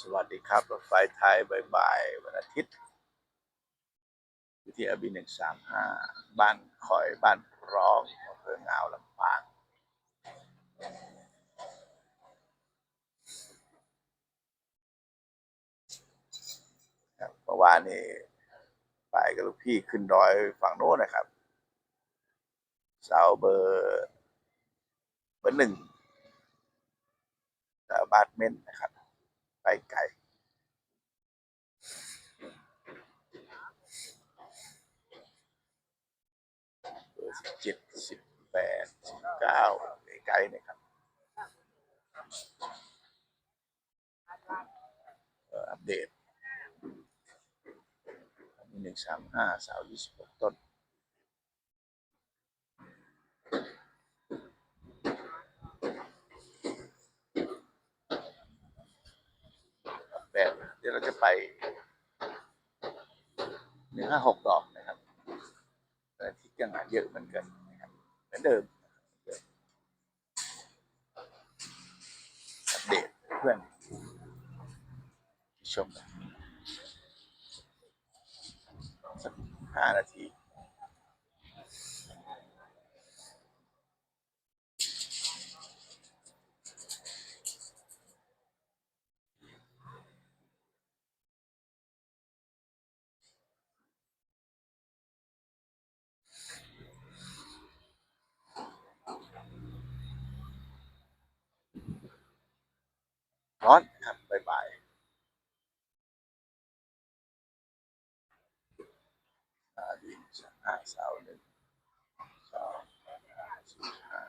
สวัสดีครับรถไฟไทยบ่ายๆวันอาทิตย์อยู่ที่อบีหนึ่งสามห้าบ้านคอยบ้านร้องอำเภองาวลำปางเมื่อวานนี้ไปกับลูกพี่ขึ้นดอยฝั่งโน้นนะครับ เสาเบอร์เบอร์หนึ่งบาทเมนนะครับ ไปไกลเบอร์สิบเจ็ดสิบแปดสิบเก้าไกลๆนะครับอัปเดตหนึ่งสามห้าสาวยี่สิบหกต้น แบบเดี๋ ยวเราจะไปหนึ่งห้าหกดอกนะครับที่ยังหาเยอะเหมือนกันนะครับเหมือนเดิมอัปเดตเพื่อนชมสักห้านาที ร้อนครับบ่ายๆอาดินห้าเสาหนึ่งสองสี่ห้า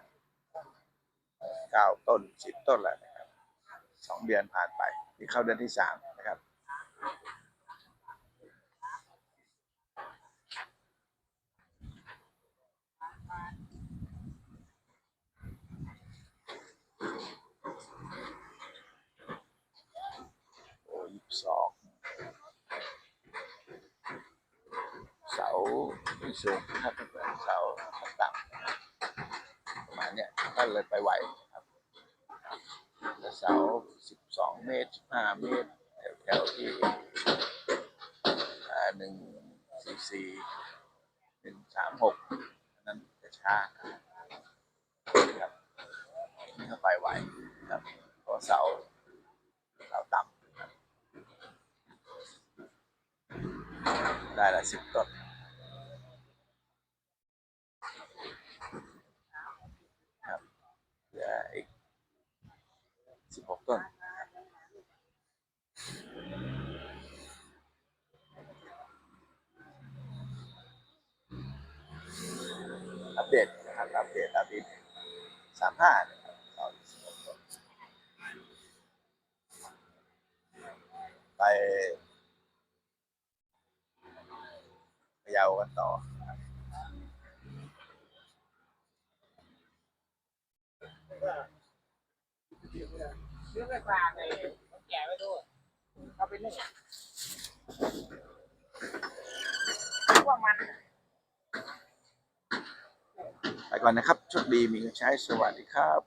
เก้าต้นสิบต้นแล้วนะครับสองเดือนผ่านไปนี่เข้าเดือนที่สามนะครับ โอ้ยี่สิบสองเสูงนะครับเป็นเสาต่ำประมาณเนี้ยก็เลยไปไหวครับเสาสิบสองเมตรห้าเมตรแถวๆที่หนึ่งสี่สี่หนึ่งสามหกนั้นจะช้านะครับนี่ก็ไปไหวครับเพราะเสาเราต่ำได้ละสิบต้นครับเหลืออีก สิบหกต้นครับอัปเดตนะครับอัปเดตอัปเดตสามห้านะครับต่อสิบหกต้นไปพยาวกันต่อ เรื่องไฟฟ้าเลยแก่ไว้ด้วยเอาไปนึ่งพวกมันไปก่อนนะครับโชคดีมีเงินใช้สวัสดีครับ